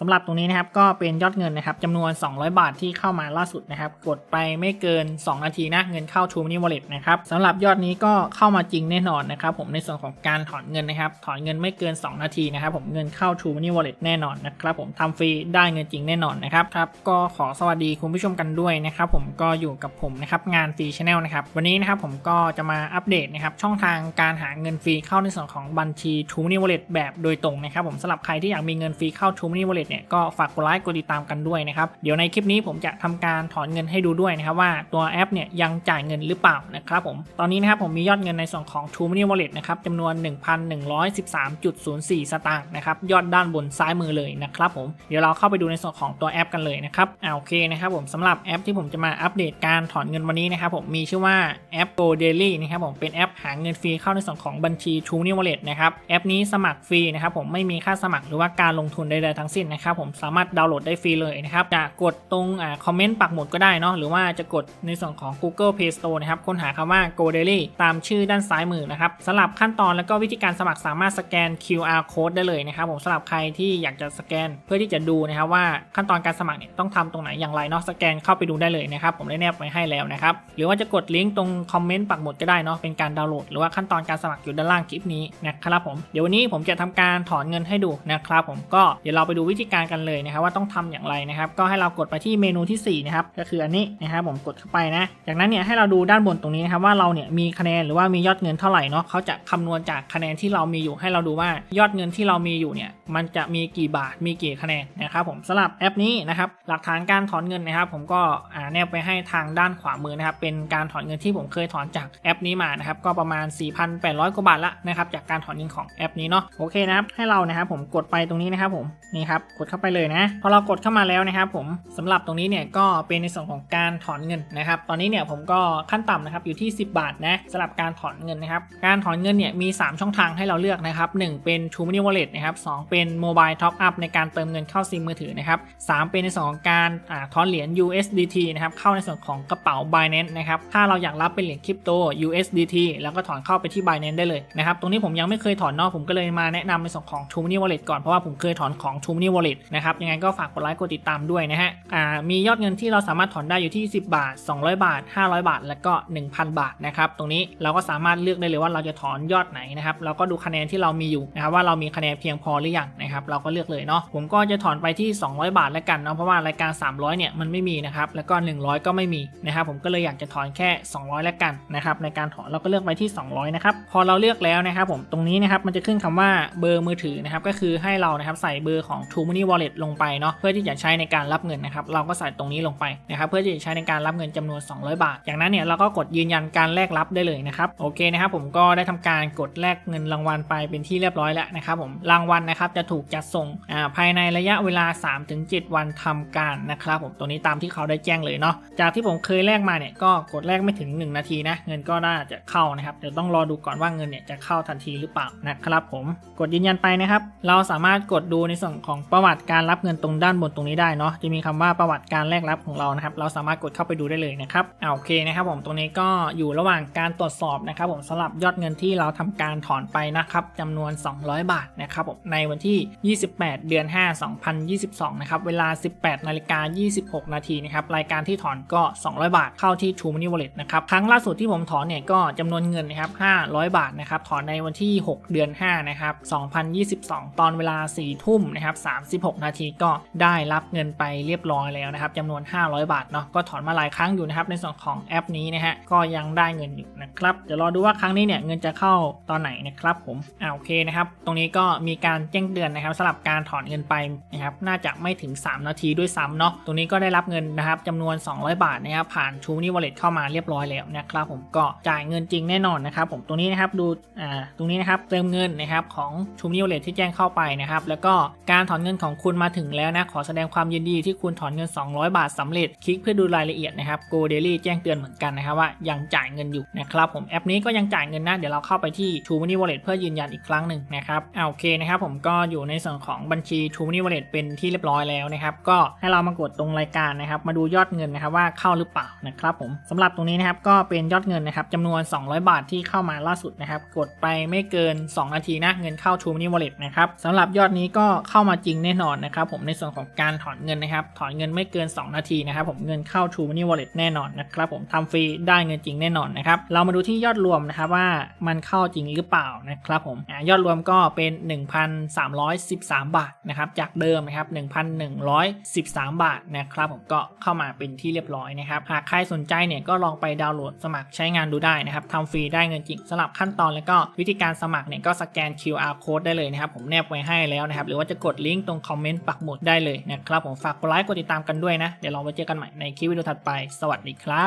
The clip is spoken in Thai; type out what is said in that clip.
สำหรับตรงนี้นะครับก็เป็นยอดเงินนะครับจำนวน 200 บาทที่เข้ามาล่าสุดนะครับ กดไปไม่เกิน 2 นาทีนะเงินเข้า True Money Wallet นะครับสำหรับยอดนี้ก็เข้ามาจริงแน่นอนนะครับ ผมในส่วนของการถอนเงินนะครับ ถอนเงินไม่เกิน 2 นาทีนะครับ ผมเงินเข้า True Money Wallet แน่นอนนะครับ ผมทำฟรีได้เงินจริงแน่นอนนะครับครับก็ขอสวัสดีคุณผู้ชมกันด้วยนะครับผมก็อยู่กับผมนะครับงานฟรีชแนลนะครับวันนี้นะครับผมก็จะมาอัปเดตนะครับช่องทางการหาเงินฟรีเข้าในส่วนของบัญชี True Money Wallet แบบโดยตรงนะครับผมสำหรับใครที่อยากมีเงินฟรีเข้า True Money Wallet เนี่ยก็ฝากกดไลค์กดติดตามกันด้วยนะครับเดี๋ยวในคลิปนี้ผมจะทำการถอนเงินให้ดูด้วยนะครับว่าตัวแอปเนี่ยยังจ่ายเงินหรือเปล่านะครับผมตอนนี้นะครับผมมียอดเงินในส่วนของ True Money Wallet นะครับจำนวน 1,113.04 สตางค์นะครับยอดด้านบนซ้ายมือเลยนะครับผมเดี๋ยวเราเข้าไปดูในส่วนของตัวแอปกันเลยนะครับอ่าโอเคนะครับผมสำหรับแอปที่ผมจะมาอัปเดตการถอนเงินวันนี้นะครับผมมีชื่อว่าแอป Go Daily นะครับผมเป็นแอปหาเงินฟรีเข้าในส่วนของบัญชี True Money Wallet นะครับแอปนี้สมัครฟรีนะครับผมไม่มีค่าสมัครหรือว่าการลงทุนใดๆทั้งสิ้นนะครับผมสามารถดาวน์โหลดได้ฟรีเลยนะครับจะกดตรงอ่าคอมเมนต์ปักหมุดก็ได้เนาะหรือว่าจะกดในส่วนของ Google Play Store นะครับค้นหาคำว่า Go Daily ตามชื่อด้านซ้ายมือนะครับสำหรับขั้นตอนแล้วก็วิธีการสมัครสามารถสแกน QR code ได้เลยนะครับผมสำหรับใครที่อยากจะสแกนเพื่อที่จะดูนะครับว่าขั้นตอนการสมัครเนี่ยต้องทำตรงไหนอย่างไรเนาะสแกนเข้าไปดูได้เลยนะครับผมได้แนบไว้ให้แล้วนะครับหรือว่าจะกดลิงก์ตรงคอมเมนต์ปักหมุดก็ได้เนาะเป็นการดาวน์โหลดหรือว่าขั้นตอนการสมัครอยู่ด้านล่างคลิปนี้นะครับผมเดี๋ยววันนี้ผมจะทำการถอนเงินให้ดูนะครับผมก็เดี๋ยวเราไปดูวิธีการกันเลยนะครับว่าต้องทำอย่างไรนะครับ ก็ให้เรากดไปที่เมนูที่สี่นะครับก็คืออันนี้นะครับผมกดเข้าไปนะ จากนั้นเนี่ยให้เราดูด้านบนตรงนี้นะครับว่าเราเนี่ยมีคะแนนหรือว่ามียอดเงินเท่าไหร่เนาะเขาจะคำนวณจากคะแนนที่เรามีอยู่ให้เราดูว่ายอดเงินที่เรามีอยู่เนี่ยมันจะมีกี่บาทมีกี่คะแนนนะครับผมสำหรับแอปนี้นะครับหลักฐานการถอนเงินนะครับ ผมก็อ่าแนบไปให้ทางด้านขวามือนะครับเป็นการถอนเงินที่ผมเคยถอนจากแอปนี้มานะครับก็ประมาณ 4,800 กว่าบาทละนะครับจากการถอนเงินของแอปนี้เนาะโอเคนะครับให้เรานะครับผมกดไปตรงนี้นะครับผมนี่ครับกดเข้าไปเลยนะ พอเรากดเข้ามาแล้วนะครับผมสำหรับตรงนี้เนี่ยก็เป็นในส่วนของการถอนเงินนะครับ ตอนนี้เนี่ยผมก็ขั้นต่ำนะครับอยู่ที่ 10 บาทนะสำหรับการถอนเงินนะครับ การถอนเงินเนี่ยมี 3 ช่องทางให้เราเลือกนะครับ 1 เป็น True Money Wallet นะครับ 2 เป็น Mobile Top Up ในการเติมเงินเข้าซิมมือถือนะครับ 3 เป็นในส่วนของการอ่าถอนเหรียญ USDT นะครับเข้าในส่วนของกระเป๋า Binance นะครับ ถ้าเราอยากรับเป็นเหรียญคริปโต USDT แล้วก็ถอนเข้าไปที่ Binance ได้เลยนะครับ ตรงนี้ผมยังไม่เคยถอนเนอกผมก็เลยมาแนะนำในส่วนของ True Money Wallet ก่อนเพราะว่าผมเคยถอนของ True Money Wallet Wallet นะครับยังไงก็ฝากกดไลค์กดติดตามด้วยนะฮะอ่ามียอดเงินที่เราสามารถถอนได้อยู่ที่ 10 บาท 200 บาท 500 บาท แล้วก็ 1,000 บาทนะครับตรงนี้เราก็สามารถเลือกได้เลยว่าเราจะถอนยอดไหนนะครับเราก็ดูคะแนนที่เรามีอยู่นะครับว่าเรามีคะแนนเพียงพอหรือยังนะครับเราก็เลือกเลยเนาะผมก็จะถอนไปที่ 200 บาทแล้วกันเนาะเพราะว่ารายการ 300 เนี่ยมันไม่มีนะครับแล้วก็ 100 ก็ไม่มีนะครับผมก็เลยอยากจะถอนแค่ 200 แล้วกันนะครับในการถอนเราก็เลือกไปที่ 200 นะครับพอเราเลือกแล้วนะครับผมตรงนี้นะครับมันจะขึ้นคำว่าเบอร์มือถือนะครับก็คือให้เรานะครับใส่เบอร์ของ t r u Money Wallet ลงไปเนาะเพื่อที่จะใช้ในการรับเงินนะครับเราก็ใส่ตรงนี้ลงไปนะครับเพื่อที่จะใช้ในการรับเงินจำนวน 200 บาทจากนั้นเนี่ยเราก็กดยืนยันการแลกรับได้เลยนะครับโอเคนะครับผมก็ได้ทำการกดแลกเงินรางวัลไปเป็นที่เรียบร้อยแล้วนะครับผมรางวัลนะครับจะถูกจัดส่งาภายในระยะเวลา 3-7 วันทำการนะครับผมตัวนี้ตามที่เขาได้แจ้งเลยเนาะจากที่ผมเคยแลกมาเนี่ยก็กดแลกไม่ถึง 1 นาทีนะเงินก็น่าจะเข้านะครับเดี๋ยวต้องรอดูก่อนว่าเงินเนี่ยจะเข้าทันทีหรือเปล่านะครับผมกดยืนยันไปนะครับ เราสามารถกดดูในส่วนของปประวัติการรับเงินตรงด้านบนตรงนี้ได้เนาะจะมีคำว่าประวัติการแลกรับของเรานะครับ เราสามารถกดเข้าไปดูได้เลยนะครับอ่าโอเคนะครับผมตรงนี้ก็อยู่ระหว่างการตรวจสอบนะครับ ผมสำหรับยอดเงินที่เราทำการถอนไปนะครับจำนวน 200 บาทนะครับผมในวันที่ 28 เดือน 5 2022 นะครับเวลา 18นาฬิกา26 นาทีนะครับรายการที่ถอนก็ 200 บาทเข้าที่ True Money Wallet นะครับครั้งล่าสุดที่ผมถอนเนี่ยก็จำนวนเงินนะครับ500 บาทนะครับถอนในวันที่ 6 เดือน 5 นะครับ 2022 ตอนเวลา 4 ทุ่มนะครับ36 นาทีก็ได้รับเงินไปเรียบร้อยแล้วนะครับจำนวน 500 บาทเนาะก็ถอนมาหลายครั้งอยู่นะครับในส่วนของแอปนี้นะฮะก็ยังได้เงินอยู่นะครับเดี๋ยวรอดูว่าครั้งนี้เนี่ยเงินจะเข้าตอนไหนนะครับผมอ่าโอเคนะครับตรงนี้ก็มีการแจ้งเตือนนะครับสำหรับการถอนเงินไปนะครับน่าจะไม่ถึง 3 นาทีด้วยซ้ำเนาะตรงนี้ก็ได้รับเงินนะครับจำนวน 200 บาทนะครับผ่าน True Money Wallet เข้ามาเรียบร้อยแล้วนะครับผมก็จ่ายเงินจริงแน่นอนนะครับผมตรงนี้นะครับดูอ่าตรงนี้นะครับเติมเงินนะครับของ True Money Wallet ที่แจ้งเข้าไปนะครับแล้วก็การถอนเงินของคุณมาถึงแล้วนะ ขอแสดงความยินดีที่คุณถอนเงิน 200 บาทสำเร็จ คลิกเพื่อดูรายละเอียดนะครับ Go Daily แจ้งเตือนเหมือนกันนะครับว่ายังจ่ายเงินอยู่นะครับผมแอปนี้ก็ยังจ่ายเงินนะเดี๋ยวเราเข้าไปที่ True Money Wallet เพื่อยืนยันอีกครั้งหนึ่งนะครับอ่าโอเคนะครับผมก็อยู่ในส่วนของบัญชี True Money Wallet เป็นที่เรียบร้อยแล้วนะครับก็ให้เรามากดตรงรายการนะครับมาดูยอดเงินนะครับว่าเข้าหรือเปล่านะครับผมสำหรับตรงนี้นะครับก็เป็นยอดเงินนะครับจำนวน 200 บาทที่เข้ามาล่าสุดนะครับกดไปไม่เกิน 2 นาทีนะเงินเข้า True Money Wallet นะครับสำหรับยอดนี้ก็เข้ามาจริงแน่นอนนะครับผมในส่วนของการถอนเงินนะครับ ถอนเงินไม่เกิน 2 นาทีนะครับผมเงินเข้า True Money Wallet แน่นอนนะครับผมทำฟรีได้เงินจริงแน่นอนนะครับเรามาดูที่ยอดรวมนะครับว่ามันเข้าจริงหรือเปล่านะครับผมยอดรวมก็เป็น 1,313 บาทนะครับจากเดิมนะครับ1,113 บาทนะครับผมก็เข้ามาเป็นที่เรียบร้อยนะครับหากใครสนใจเนี่ยก็ลองไปดาวน์โหลดสมัครใช้งานดูได้นะครับทำฟรีได้เงินจริงสำหรับขั้นตอนแล้วก็วิธีการสมัครเนี่ยก็สแกน QR code ได้เลยนะครับผมแนบไว้ให้แล้วนะครับหรือว่าจะกดลิงก์ตรงคอมเมนต์ปักหมุดได้เลยนะครับผมฝากกดไลค์กดติดตามกันด้วยนะ เดี๋ยวเราไว้เจอกันใหม่ในคลิปวิดีโอถัดไป สวัสดีครับ